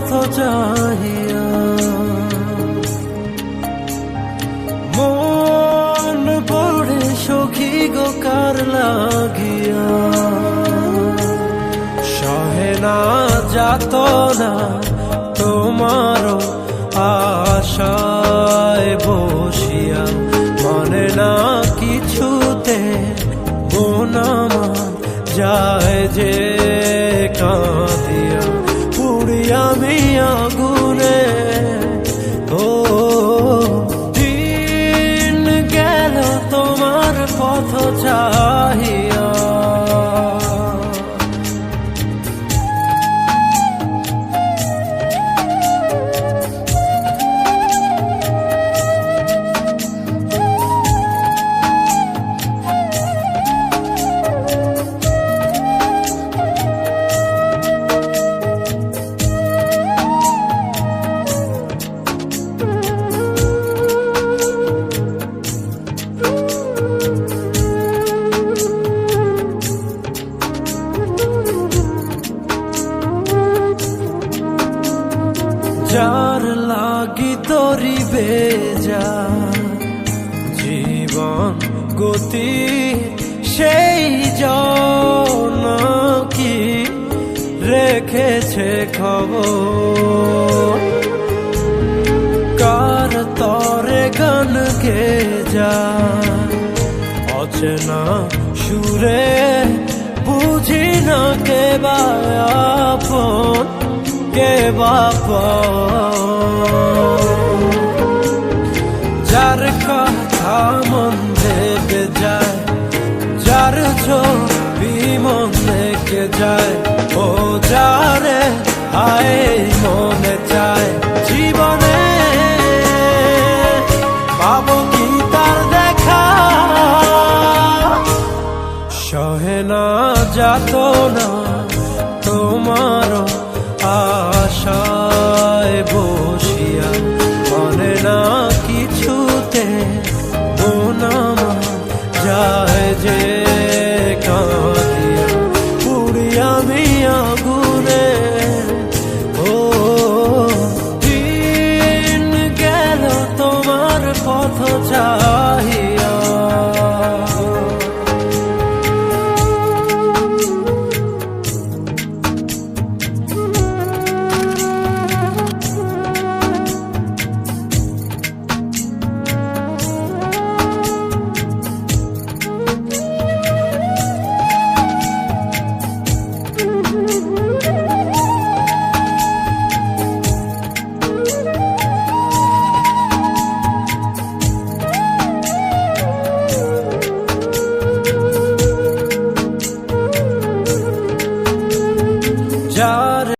পথ চাহিয়া। মন পড়ে সখী গো, কার লাগিয়া? সহে না যাত না তোমার আশায় বসিয়া। মনে না কিছুতে বোনামা যায় যে যার লাগি তরি বেজা, জীবন গতি সেই জন কি রেখেছে খবর। কার তরে গান গে যা অচেনা সুরে বুঝি না কে বাপন কে বাপন যার কথা মন দেবে যায়, যার ছবি মন দেখে যায়, ও যারে আয় মনে চায় জীবনে। পাবো কি তার দেখা? সহে না যাত না